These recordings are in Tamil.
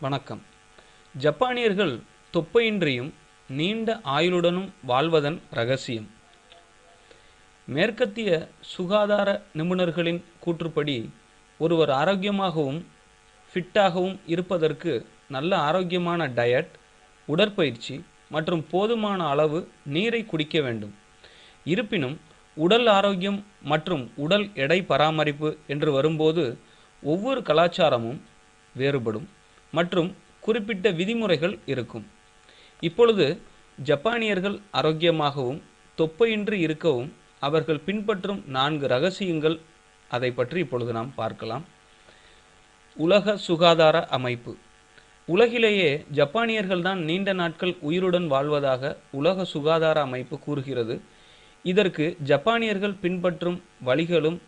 வணக்கம். ஜப்பானியர்கள் தொப்பையின்றியும் நீண்ட ஆயுளுடனும் வாழ்வதன் ரகசியம். மேற்கத்திய சுகாதார நிபுணர்களின் கூற்றுப்படி ஒருவர் ஆரோக்கியமாகவும் ஃபிட்டாகவும் இருப்பதற்கு நல்ல ஆரோக்கியமான டயட் உடற்பயிற்சி மற்றும் போதுமான அளவு நீரை குடிக்க வேண்டும். இருப்பினும் உடல் ஆரோக்கியம் மற்றும் உடல் எடை பராமரிப்பு என்று வரும்போது ஒவ்வொரு கலாச்சாரமும் வேறுபடும். மற்றும் குறிப்பிட்ட விதிமுறைகள் இருக்கும். இப்பொழுது ஜப்பானியர்கள் ஆரோக்கியமாகவும் தொப்பையின்றி இருக்கவும் அவர்கள் பின்பற்றும் நான்கு ரகசியங்கள் அதை பற்றி இப்பொழுது நாம் பார்க்கலாம். உலக சுகாதார அமைப்பு. உலகிலேயே ஜப்பானியர்கள் தான் நீண்ட நாட்கள் உயிருடன் வாழ்வதாக உலக சுகாதார அமைப்பு கூறுகிறது. இதற்கு ஜப்பானியர்கள் பின்பற்றும் வழிகளும்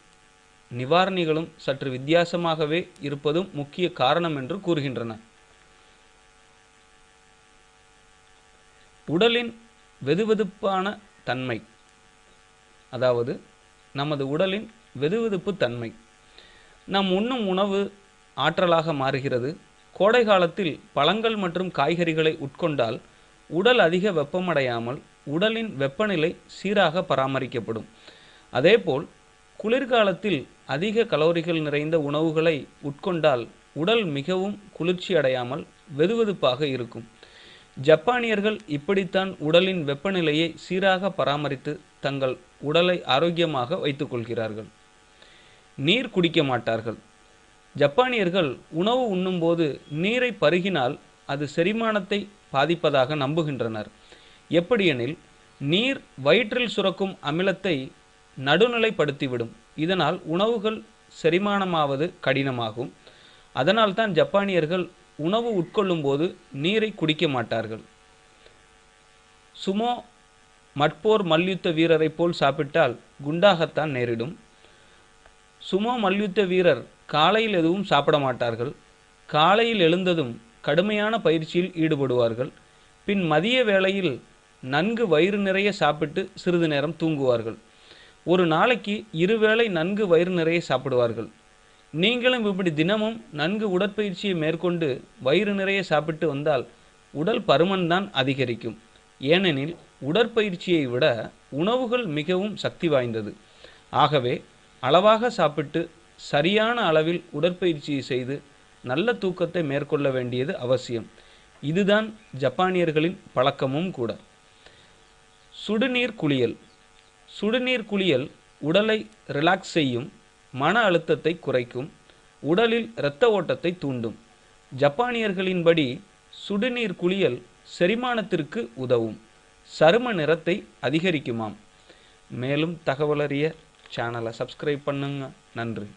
நிவாரணிகளும் சற்று வித்தியாசமாகவே இருப்பதும் முக்கிய காரணம் என்று கூறுகின்றன. உடலின் வெதுவெதுப்பான தன்மை அதாவது நமது உடலின் வெதுவெதுப்பு தன்மை. நாம் உண்ணும் உணவு ஆற்றலாக மாறுகிறது. கோடை காலத்தில் பழங்கள் மற்றும் காய்கறிகளை உட்கொண்டால் உடல் அதிக வெப்பமடையாமல் உடலின் வெப்பநிலை சீராக பராமரிக்கப்படும். அதேபோல் குளிர்காலத்தில் அதிக கலோரிகள் நிறைந்த உணவுகளை உட்கொண்டால் உடல் மிகவும் குளிர்ச்சி அடையாமல் வெதுவெதுப்பாக இருக்கும். ஜப்பானியர்கள் இப்படித்தான் உடலின் வெப்பநிலையை சீராக பராமரித்து தங்கள் உடலை ஆரோக்கியமாக வைத்துக்கொள்கிறார்கள் நீர் குடிக்க மாட்டார்கள். ஜப்பானியர்கள் உணவு உண்ணும்போது நீரை பருகினால் அது செரிமானத்தை பாதிப்பதாக நம்புகின்றனர். எப்படியெனில் நீர் வயிற்றில் சுரக்கும் அமிலத்தை நடுநிலைப்படுத்திவிடும். இதனால் உணவுகள் செரிமானமாவது கடினமாகும். அதனால்தான் ஜப்பானியர்கள் உணவு உட்கொள்ளும்போது நீரை குடிக்க மாட்டார்கள். சுமோ மட்போர் மல்யுத்த வீரரைப் போல் சாப்பிட்டால் குண்டாகத்தான் நேரிடும். சுமோ மல்யுத்த வீரர் காலையில் எதுவும் சாப்பிட மாட்டார்கள். காலையில் எழுந்ததும் கடுமையான பயிற்சியில் ஈடுபடுவார்கள். பின் மதிய வேளையில் நன்கு வயிறு நிறைய சாப்பிட்டு சிறிது நேரம் தூங்குவார்கள். ஒரு நாளைக்கு இருவேளை நன்கு வயிறு நிறைய சாப்பிடுவார்கள். நீங்களும் இப்படி தினமும் நன்கு உடற்பயிற்சியை மேற்கொண்டு வயிறு நிறைய சாப்பிட்டு வந்தால் உடல் பருமன் தான் அதிகரிக்கும். ஏனெனில் உடற்பயிற்சியை விட உணவுகள் மிகவும் சக்தி வாய்ந்தது. ஆகவே அளவாக சாப்பிட்டு சரியான அளவில் உடற்பயிற்சியை செய்து நல்ல தூக்கத்தை மேற்கொள்ள வேண்டியது அவசியம். இதுதான் ஜப்பானியர்களின் பழக்கமும் கூட. சுடுநீர் குளியல். சுடுநீர் குளியல் உடலை ரிலாக்ஸ் செய்யும் மன அழுத்தத்தை குறைக்கும் உடலில் இரத்த ஓட்டத்தை தூண்டும். ஜப்பானியர்களின்படி சுடுநீர் குளியல் செரிமானத்திற்கு உதவும். சரும நிறத்தை அதிகரிக்குமாம். மேலும் தகவலறிய சேனலை சப்ஸ்கிரைப் பண்ணுங்க. நன்றி.